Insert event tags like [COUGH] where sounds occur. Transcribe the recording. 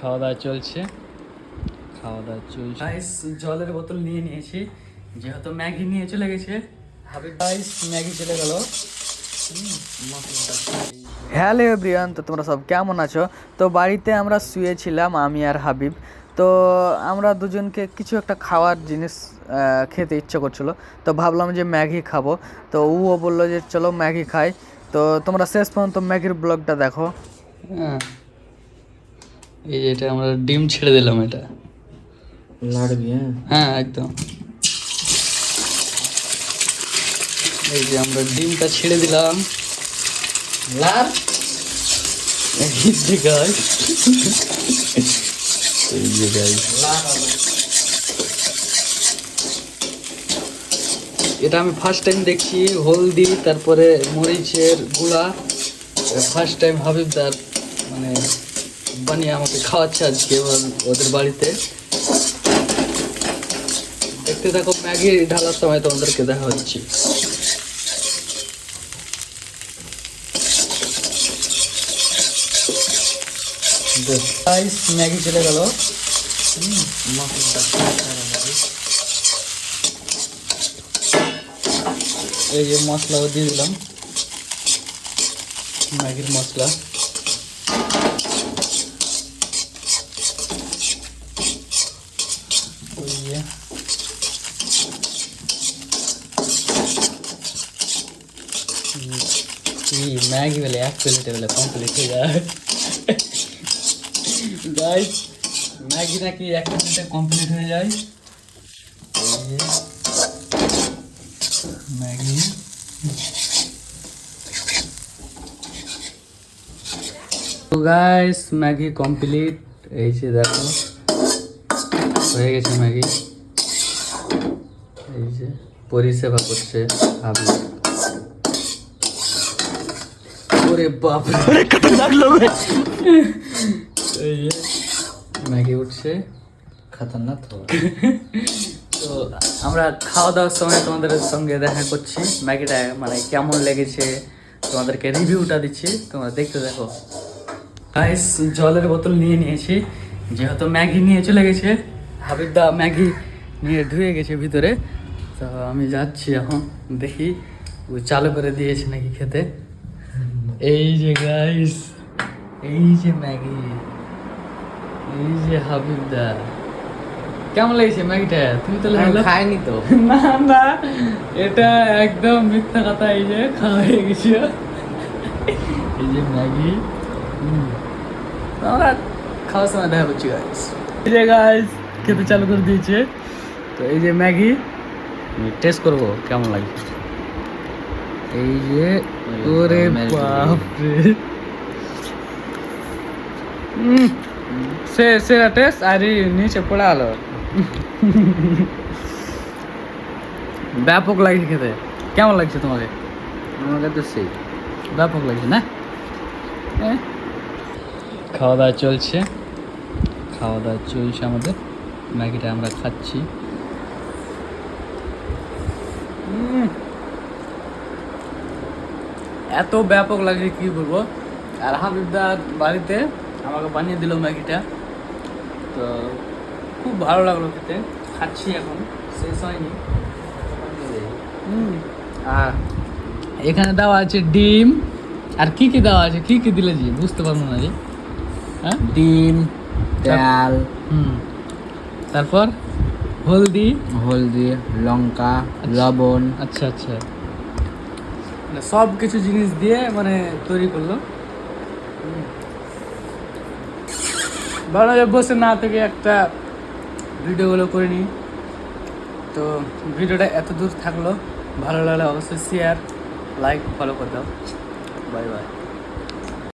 খাওয়া দাওয়া চলছে। খাওয়া দাওয়া চলছে। গাইস জলের বোতল নিয়ে নিয়েছি। যেহেতু ম্যাগি নিয়ে চলে গেছে। হাবিব গাইস ম্যাগি চলে গেল। হ্যালো এভরিওয়ান তো তোমরা সব কেমন আছো? তো বাড়িতে আমরা শুয়েছিলাম আমি আর হাবিব। তো আমরা দুজনকে কিছু একটা খাওয়ার জিনিস খেতে ইচ্ছে করছিল। তো ভাবলাম যে ম্যাগি খাব। তো ও বলল যে চলো ম্যাগি খাই। তো তোমরা শেষ পর্যন্ত ম্যাগির ব্লগটা দেখো। হ্যাঁ। এই যে এটা আমরা ডিম ছেড়ে দিলাম এটা। লাড়বি হ্যাঁ? হ্যাঁ একদম। এই যে আমরা ডিমটা ছেড়ে দিলাম। লাড়। এই যে গাছ এই যে গাছ এটা আমি ফার্স্ট টাইম দেখছি হলদি তারপরে মরিচের গুঁড়া। ফার্স্ট টাইম হাবিবদার মানে বানিয়ে আমাকে খাওয়াচ্ছে আজকে ওদের বাড়িতে। দেখতে থাকো, ম্যাগি ঢালার সময় তোমাদেরকে দেখা হচ্ছে ম্যাগি চলে গেল। এই যে মশলাও দিয়ে দিলাম। ম্যাগির মশলা ওই যে বেলে এক প্লেটে বেলে কমপ্লিট হয়ে যায় গাইস ম্যাগি নাকি এক মিনিটে কমপ্লিট হয়ে যায় ম্যাগি গাইস ম্যাগি কমপ্লিট এই যে দেখো, হয়ে গেছে ম্যাগি এই যে, পরিষেবা করছে। ভাবি ওরে বাপ রে। খতরনাক লোক এই যে ম্যাগি উঠছে খতরনাক তো তো আমরা খাওয়া দাওয়ার সময় তোমাদের সঙ্গে দেখা করছি। ম্যাগিটা মানে কেমন লেগেছে তোমাদেরকে রিভিউটা দিচ্ছি তোমরা দেখতে দেখো। গাইস জলের বোতল নিয়ে নিয়েছি যেহেতু ম্যাগি নিয়ে চলে গেছে হাবিবদা ম্যাগি নিয়ে ধুয়ে গেছে ভিতরে। তো আমি যাচ্ছি এখন দেখি ও চালু করে দিয়েছে নাকি খেতে। এই যে গাইস এই যে ম্যাগি এই যে হাবিবদা। কেমন লেগেছে ম্যাগিটা? তুমি তো লেগে খাইনি তো। [LAUGHS] না না এটা একদম মিথ্যা কথা এই যে খাওয়া হয়ে গেছে। এই যে ম্যাগি হুম। আমরা খাওয়ার সময় দেখা করছি গাইস এই যে গাইস খেতে চালু করে দিয়েছে। তো এই যে ম্যাগি টেস্ট করব কেমন লাগে। এই যে ওরে বাপ রে সে সেরা টেস্ট আর নিচে পড়ে আলো। ব্যাপক লাগছে খেতে। কেমন লাগছে তোমাকে? আমাকে তো সেই। ব্যাপক লাগছে না? খাওয়া দাওয়া চলছে। খাওয়া দাওয়া চলছে আমাদের। ম্যাগিটা আমরা খাচ্ছি। এত ব্যাপক লাগছে কি বলব? আর হাবিবদার বাড়িতে আমাকে বানিয়ে দিল ম্যাগিটা। তো খুব ভালো লাগল খেতে। খাচ্ছি এখন। শেষ হয়নি। আর এখানে দেওয়া আছে ডিম। আর কি কি দেওয়া আছে? কি কি দিলে জি? বুঝতে পারব না জি। হ্যাঁ? ডিম তেল হুম। তারপর হলদি। হলদি লঙ্কা লবণ। আচ্ছা আচ্ছা। মানে সব কিছু জিনিস দিয়ে মানে তৈরি করল। ভালো বসে না থেকে একটা ভিডিওগুলো করে নিই। তো ভিডিওটা এত দূর থাকল, ভালো লাগলে অবশ্যই শেয়ার লাইক ফলো করে দাও। Bye bye